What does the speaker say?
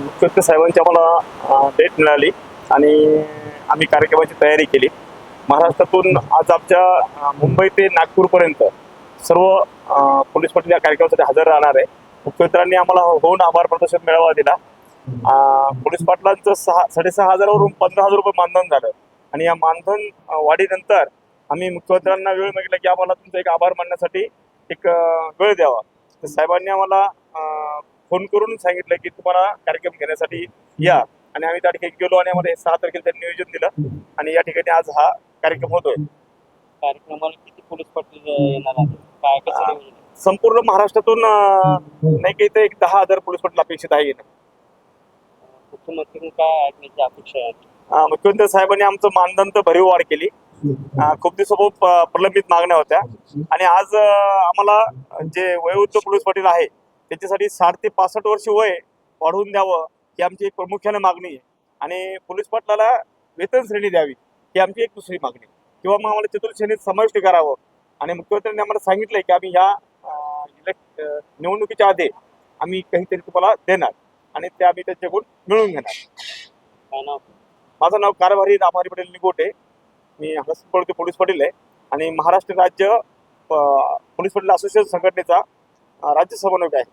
मुख्यमंत्री साहेबांची आम्हाला डेट मिळाली आणि आम्ही कार्यक्रमाची तयारी केली. महाराष्ट्रातून आज आमच्या मुंबई ते नागपूरपर्यंत सर्व पोलीस पाटील या कार्यक्रमासाठी हजर राहणार आहे. मुख्यमंत्र्यांनी आम्हाला होऊन आभार प्रदर्शन मेळावा दिला. पोलीस पाटलांचं सहा साडेसहा हजारावरून पंधरा हजार रुपये मानधन झालं. आणि या मानधन वाढीनंतर आम्ही मुख्यमंत्र्यांना वेळ मागितला की आम्हाला तुमचा एक आभार मानण्यासाठी एक वेळ द्यावा. तर साहेबांनी आम्हाला फोन करून सांगितलं की तुम्हाला कार्यक्रम घेण्यासाठी या. आणि आम्ही त्या ठिकाणी गेलो आणि आम्हाला सहा तारखेला त्यांनी नियोजन दिलं. आणि या ठिकाणी आज हा कार्यक्रम होतोय. कार्यक्रमाला किती पोलीस पाटील येणार काय कसं? संपूर्ण महाराष्ट्रातून नाही की इथे एक दहा हजार पोलीस पाटील अपेक्षित आहे मुख्यमंत्री काय अपेक्षा आहे? मुख्यमंत्री साहेबांनी आमचं मानधन तर भरीव वाढ केली खूप दिवसापासून प- प्रलंबित मागण्या होत्या. आणि आज आम्हाला जे वयोवृद्ध पोलीस पाटील आहे त्याच्यासाठी साठ ते पासष्ट वर्ष वय वाढवून द्यावं ही आमची एक प्रामुख्याने मागणी आहे. आणि पोलीस पाटलाला वेतन श्रेणी द्यावी ही आमची एक दुसरी मागणी. किंवा मग आम्हाला चतुर्थ श्रेणीत समाविष्ट करावं. आणि मुख्यमंत्र्यांनी आम्हाला सांगितलंय की आम्ही ह्या निवडणुकीच्या आधी आम्ही काहीतरी तुम्हाला देणार. आणि ते आम्ही त्यांच्याकडून मिळवून घेणार. माझं नाव कारभारी रामहरी पटेल निगोटे. मी हस्तपळते पोलीस पाटील आहे. आणि महाराष्ट्र राज्य पोलीस पाटील असोसिएशन संघटनेचा राज्य समन्वयक आहे.